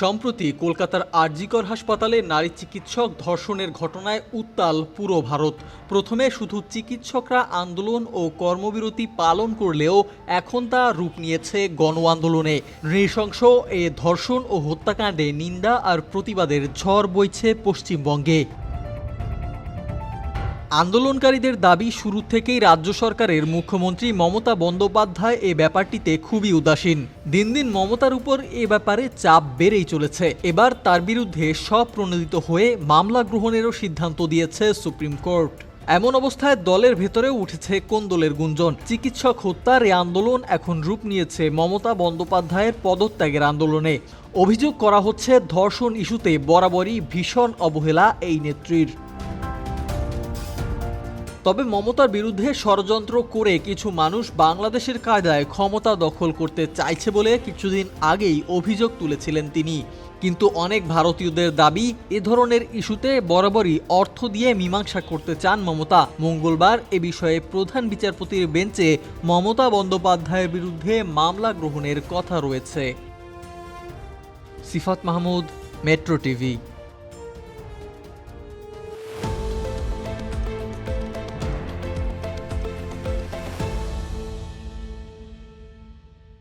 সম্প্রতি কলকাতার আরজিকর হাসপাতালে নারী চিকিৎসক ধর্ষণের ঘটনায় উত্তাল পুরো ভারত। প্রথমে শুধু চিকিৎসকরা আন্দোলন ও কর্মবিরতি পালন করলেও এখন তা রূপ নিয়েছে গণ আন্দোলনে নৃশংস এ ধর্ষণ ও হত্যাকাণ্ডে নিন্দা আর প্রতিবাদের ঝড় বইছে পশ্চিমবঙ্গে। আন্দোলনকারীদের দাবি, শুরু থেকেই রাজ্য সরকারের মুখ্যমন্ত্রী মমতা বন্দ্যোপাধ্যায় এ ব্যাপারটিতে খুবই উদাসীন। দিন দিন মমতার উপর এ ব্যাপারে চাপ বেড়েই চলেছে। এবার তার বিরুদ্ধে স্বপ্রণোদিত হয়ে মামলা গ্রহণেরও সিদ্ধান্ত দিয়েছে সুপ্রিম কোর্ট। এমন অবস্থায় দলের ভেতরেও উঠেছে কোন্দলের গুঞ্জন। চিকিৎসক হত্যার এই আন্দোলন এখন রূপ নিয়েছে মমতা বন্দ্যোপাধ্যায়ের পদত্যাগের আন্দোলনে। অভিযোগ করা হচ্ছে, ধর্ষণ ইস্যুতে বরাবরই ভীষণ অবহেলা এই নেত্রীর। তবে মমতার বিরুদ্ধে ষড়যন্ত্র করে কিছু মানুষ বাংলাদেশের কায়দায় ক্ষমতা দখল করতে চাইছে বলে কিছুদিন আগেই অভিযোগ তুলেছিলেন তিনি। কিন্তু অনেক ভারতীয়দের দাবি, এ ধরনের ইস্যুতে বরাবরই অর্থ দিয়ে মীমাংসা করতে চান মমতা। মঙ্গলবার এ বিষয়ে প্রধান বিচারপতির বেঞ্চে মমতা বন্দ্যোপাধ্যায়ের বিরুদ্ধে মামলা গ্রহণের কথা রয়েছে। Sifat Mahmud, Metro TV.